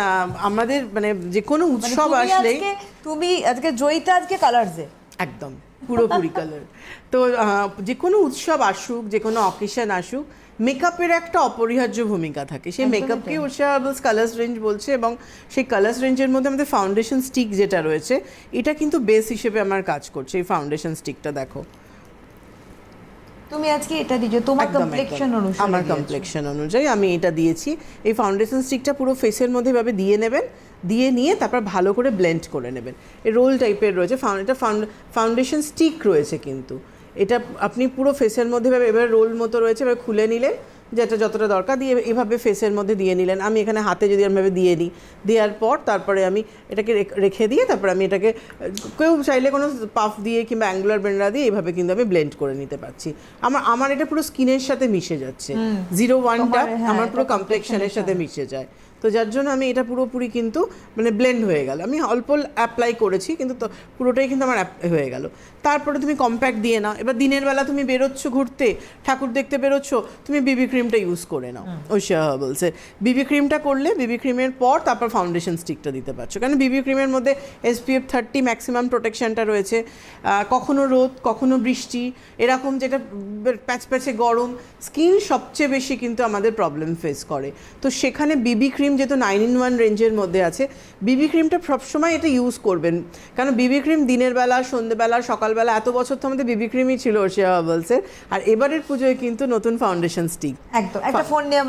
না আমাদের মানে যে কোনো মানে উৎসব আসলে তুমি আজকে জয়িতা আজকে কালার্সে একদম পুরোপুরি কালার তো যে কোনো উৎসব আসুক যে কোনো অকেশন আসুক মেকআপের একটা অপরিহার্য ভূমিকা থাকে। সেই মেকআপকে। ওষা কালার্স রেঞ্জ বলছে এবং সেই কালার্স রেঞ্জের মধ্যে আমাদের ফাউন্ডেশন স্টিক যেটা রয়েছে এটা কিন্তু বেস হিসেবে আমার কাজ করছে এই ফাউন্ডেশন স্টিকটা দেখো। তুমি আজকে এটা দিছো তোমার কমপ্লেকশন অনুযায়ী আমার কমপ্লেকশন অনুযায়ী আমি এটা দিয়েছি। এই ফাউন্ডেশন স্টিকটা পুরো ফেসের মধ্যে ভাবে দিয়ে নেবেন দিয়ে নিয়ে তারপর ভালো করে ব্লেন্ড করে নেবেন। এই রোল টাইপের রয়েছে এটা ফাউন্ডেশন স্টিক রয়েছে কিন্তু। এটা আপনি পুরো ফেসের মধ্যে এবার রোল মতো রয়েছে এবার খুলে নিলেন যেটা যতটা দরকার দিয়ে এভাবে ফেসের মধ্যে দিয়ে নিলেন। আমি এখানে হাতে যদি এরমভাবে দিয়ে দিই দেওয়ার পর তারপরে আমি এটাকে রেখে দিয়ে তারপরে আমি এটাকে কেউ চাইলে কোনো পাফ দিয়ে কিংবা অ্যাঙ্গুলার ব্লেন্ডার দিয়ে এইভাবে কিন্তু আমি ব্লেন্ড করে নিতে পারছি। আমার আমার এটা পুরো স্কিনের সাথে মিশে যাচ্ছে। জিরো ওয়ানটা হ্যাঁ, আমার পুরো কমপ্লেকশনের সাথে। মিশে যায়। তো যার জন্য আমি এটা পুরোপুরি কিন্তু মানে ব্লেন্ড হয়ে গেল। আমি অল্প অ্যাপ্লাই করেছি কিন্তু তো পুরোটাই কিন্তু আমার হয়ে গেল। তারপরে তুমি কম্প্যাক্ট দিয়ে নাও। এবার দিনের বেলা তুমি বেরোচ্ছ ঘুরতে ঠাকুর দেখতে বেরোচ্ছ তুমি বিবি ক্রিমটা ইউজ করে নাও ঐশা বলছে বিবি ক্রিমটা করলে বিবি ক্রিমের পর তারপর ফাউন্ডেশন স্টিকটা দিতে পারছ। কারণ বিবি ক্রিমের মধ্যে এসপিএফ থার্টি ম্যাক্সিমাম প্রোটেকশনটা রয়েছে। কখনো রোদ কখনো বৃষ্টি এরকম যেটা প্যাচ প্যাচে গরম স্কিন সবচেয়ে বেশি কিন্তু আমাদের প্রবলেম ফেস করে। তো সেখানে বিবি ক্রিম যেহেতু নাইন ইন ওয়ান রেঞ্জের মধ্যে আছে বিবি ক্রিমটা সবসময় এটা ইউজ করবেন। কারণ বিবি ক্রিম দিনের বেলা সন্ধ্যেবেলা সকালবেলা এত বছর তো আমাদের বিবি ক্রিমই ছিল ওশিয়া হার্বালসের আর এবারের পুজোয় কিন্তু নতুন ফাউন্ডেশন স্টিক একদম একটা ফোন নিয়ে